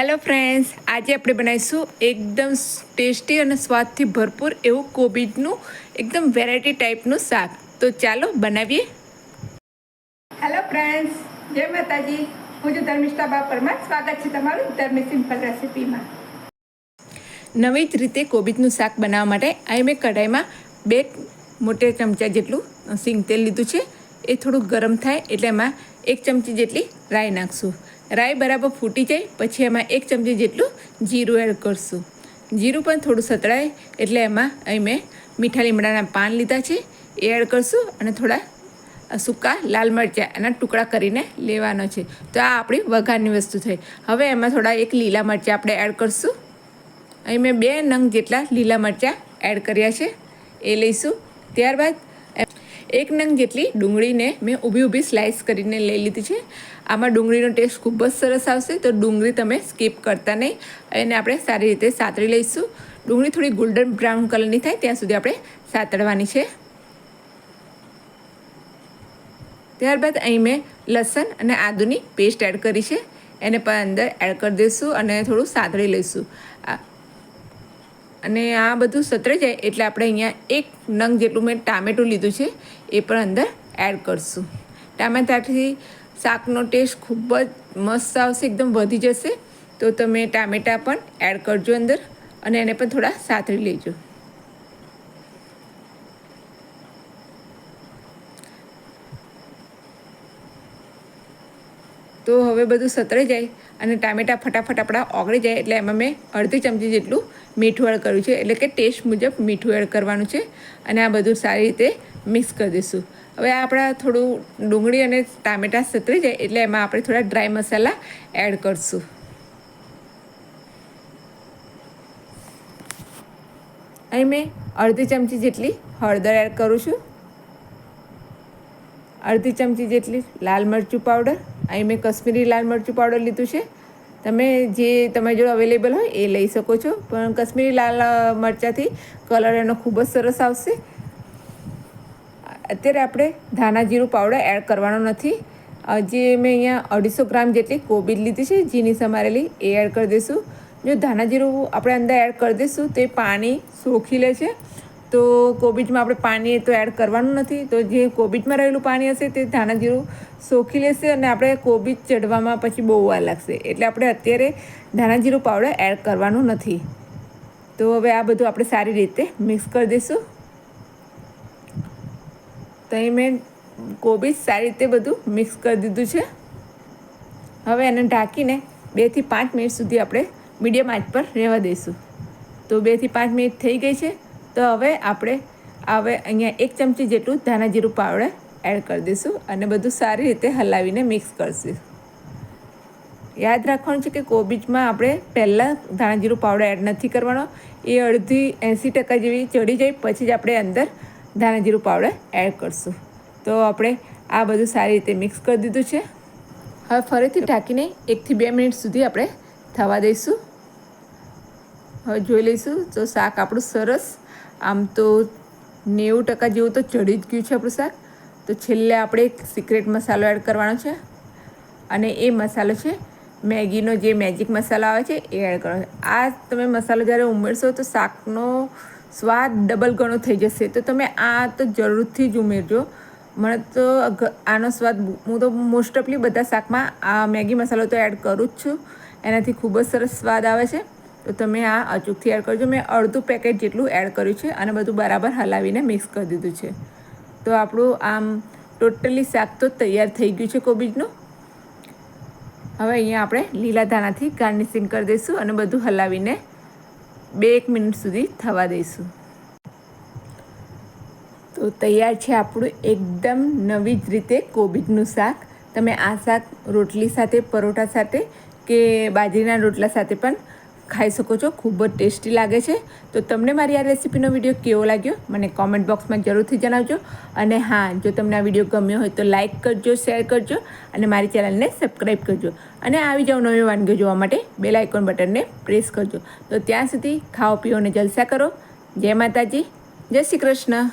Hello friends આજે આપણે બનાવીશું એકદમ ટેસ્ટી અને સ્વાદથી ભરપૂર એવું કોબીજનું એકદમ વેરાયટી ટાઈપનું શાક. તો ચાલો બનાવીએ. હેલો ફ્રેન્ડ્સ જય માતાજી. હું છું ધર્મિષ્ઠા બાપરમાં સ્વાગત છે તમારું ધર્મી સિમ્પલ રેસિપીમાં. નવી જ રીતે કોબીજનું શાક બનાવવા માટે અહીં મેં કઢાઈમાં બે મોટે ચમચા જેટલું સિંગ તેલ લીધું છે. એ થોડું ગરમ થાય એટલે એમાં એક ચમચી જેટલી રાઈ નાખશું. રાઈ બરાબર ફૂટી જાય, પછી એમાં એક ચમચી જેટલું જીરું એડ કરશું. જીરું પણ થોડું સતળાય, એટલે એમાં અહીં મેં મીઠા લીમડાના પાન લીધા છે, એ એડ કરશું અને થોડા સૂકા લાલ મરચાં એના ટુકડા કરીને લેવાનો છે. તો આ આપણી વઘારની વસ્તુ થઈ. હવે એમાં થોડા એક લીલા મરચાં આપણે એડ કરશું. અહીં મેં બે નંગ જેટલા લીલા મરચાં એડ કર્યા છે, એ લઈશું. ત્યારબાદ એક નંગ જેટલી ડુંગળીને મેં ઊભી ઊભી સ્લાઇસ કરીને લઈ લીધી છે. આમાં ડુંગળીનો ટેસ્ટ ખૂબ જ સરસ આવશે, તો ડુંગળી તમે સ્કીપ કરતા નહીં. એને આપણે સારી રીતે સાતળી લઈશું. ડુંગળી થોડી ગોલ્ડન બ્રાઉન કલરની થાય, ત્યાં સુધી આપણે સાતરવાની છે. ત્યારબાદ અહીં મેં લસણ અને આદુની પેસ્ટ એડ કરી છે. એને પણ અંદર એડ કરી દઈશું અને થોડું સાતળી લઈશું. અને આ બધું સતરે જાય એટલે આપણે અહીંયા એક નંગ જેટલું મેં ટામેટું લીધું છે, એ પણ અંદર એડ કરશું. ટામેટાથી શાકનો ટેસ્ટ ખૂબ જ મસ્ત આવશે, એકદમ વધી જશે. તો તમે ટામેટાં પણ એડ કરજો અંદર અને એને પણ થોડા સાતરી લેજો. તો હવે બધું સતરાઈ જાય અને ટામેટાં ફટાફટ આપણા ઓગળી જાય એટલે એમાં મેં અડધી ચમચી જેટલું મીઠું એડ કર્યું છે. એટલે કે ટેસ્ટ મુજબ મીઠું એડ કરવાનું છે અને આ બધું સારી રીતે મિક્સ કરી દઈશું. હવે આપણા થોડું ડુંગળી અને ટામેટાં સતરી જાય એટલે એમાં આપણે થોડા ડ્રાય મસાલા એડ કરશું. અહીં મેં અડધી ચમચી જેટલી હળદર એડ કરું છું. અડધી ચમચી જેટલી લાલ મરચું પાવડર. અહીં મેં કશ્મીરી લાલ મરચું પાવડર લીધું છે. તમે જે તમારી જોડે અવેલેબલ હોય એ લઈ શકો છો. પણ કશ્મીરી લાલ મરચાંથી કલર એનો ખૂબ જ સરસ આવશે. અત્યારે આપણે ધાણા જીરું પાવડર એડ કરવાનો નથી. જે મેં અહીંયા અઢીસો ગ્રામ જેટલી કોબીજ લીધી છે ઝીણી સમારેલી એ એડ કરી દઈશું. જો ધાણા જીરું આપણે અંદર એડ કરી દઈશું, તો એ પાણી સોખી લે છે. તો કોબીજમાં આપણે પાણી તો એડ કરવાનું નથી. તો જે કોબીજમાં રહેલું પાણી હશે તે ધાણા જીરું સોખી લેશે અને આપણે કોબીજ ચડવામાં પછી બહુ વાર લાગશે. એટલે આપણે અત્યારે ધાણા જીરું પાવડર એડ કરવાનું નથી. તો હવે આ બધું આપણે સારી રીતે મિક્સ કરી દઈશું. તો અહીં મેં કોબીજ સારી રીતે બધું મિક્સ કરી દીધું છે. હવે એને ઢાંકીને બેથી પાંચ મિનિટ સુધી આપણે મીડિયમ આંચ પર રહેવા દઈશું. તો બેથી પાંચ મિનિટ થઈ ગઈ છે. તો હવે આપણે હવે અહીંયા એક ચમચી જેટલું ધાણા જીરું પાવડર એડ કરી દઈશું અને બધું સારી રીતે હલાવીને મિક્સ કરશું. યાદ રાખવાનું છે કે કોબીજમાં આપણે પહેલાં ધાણા જીરું પાવડર એડ નથી કરવાનો. એ અડધી એંસી ટકા જેવી ચડી જાય, પછી જ આપણે અંદર ધાણા જીરું પાવડર એડ કરશું. તો આપણે આ બધું સારી રીતે મિક્સ કરી દીધું છે. હવે ફરીથી ઢાંકીને એકથી બે મિનિટ સુધી આપણે થવા દઈશું. હવે જોઈ લઈશું તો શાક આપણું સરસ આમ તો નેવું ટકા જેવું તો ચડી જ ગયું છે આપણું શાક તો છેલ્લે આપણે એક સિક્રેટ મસાલો એડ કરવાનો છે. અને એ મસાલો છે, મેગીનો જે મેજિક મસાલો આવે છે, એ એડ કરવાનો છે. આ તમે મસાલો જ્યારે ઉમેરશો તો શાકનો સ્વાદ ડબલ ગણો થઈ જશે. તો તમે આ તો જરૂરથી જ ઉમેરજો. મને તો આનો સ્વાદ હું તો મોસ્ટ ઓફલી બધા શાકમાં આ મેગી મસાલો તો એડ કરું જ છું. એનાથી ખૂબ જ સરસ સ્વાદ આવે છે. તો તમે આ અચૂકથી એડ કરજો. મેં અડધું પેકેટ જેટલું એડ કર્યું છે અને બધું બરાબર હલાવીને મિક્સ કરી દીધું છે. તો આપણું આમ ટોટલી શાક તો તૈયાર થઈ ગયું છે કોબીજનું. હવે અહીંયા આપણે લીલા ધાણાથી ગાર્નિશિંગ કરી દઈશું અને બધું હલાવીને બે એક મિનિટ સુધી થવા દઈશું. તો તૈયાર છે આપણું એકદમ નવી જ રીતે કોબીજનું શાક. તમે આ શાક રોટલી સાથે, પરોઠા સાથે કે બાજરીના રોટલા સાથે પણ ખાઈ શકો છો, ખૂબ જ ટેસ્ટી લાગે છે. તો તમને મારી આ રેસીપીનો વીડિયો કેવો લાગ્યો, મને કોમેન્ટ બોક્સમાં જરૂરથી જણાવજો. અને હા, જો તમને આ વીડિયો ગમ્યો હોય તો લાઇક કરજો શેર કરજો અને મારી ચેનલને સબસ્ક્રાઈબ કરજો. અને આવી જાઓ નવી વાનગીઓ જોવા માટે બેલ આઇકોન બટનને પ્રેસ કરજો. તો ત્યાં સુધી ખાઓ, પીઓ જલસા કરો. જય માતાજી, જય શ્રી કૃષ્ણ.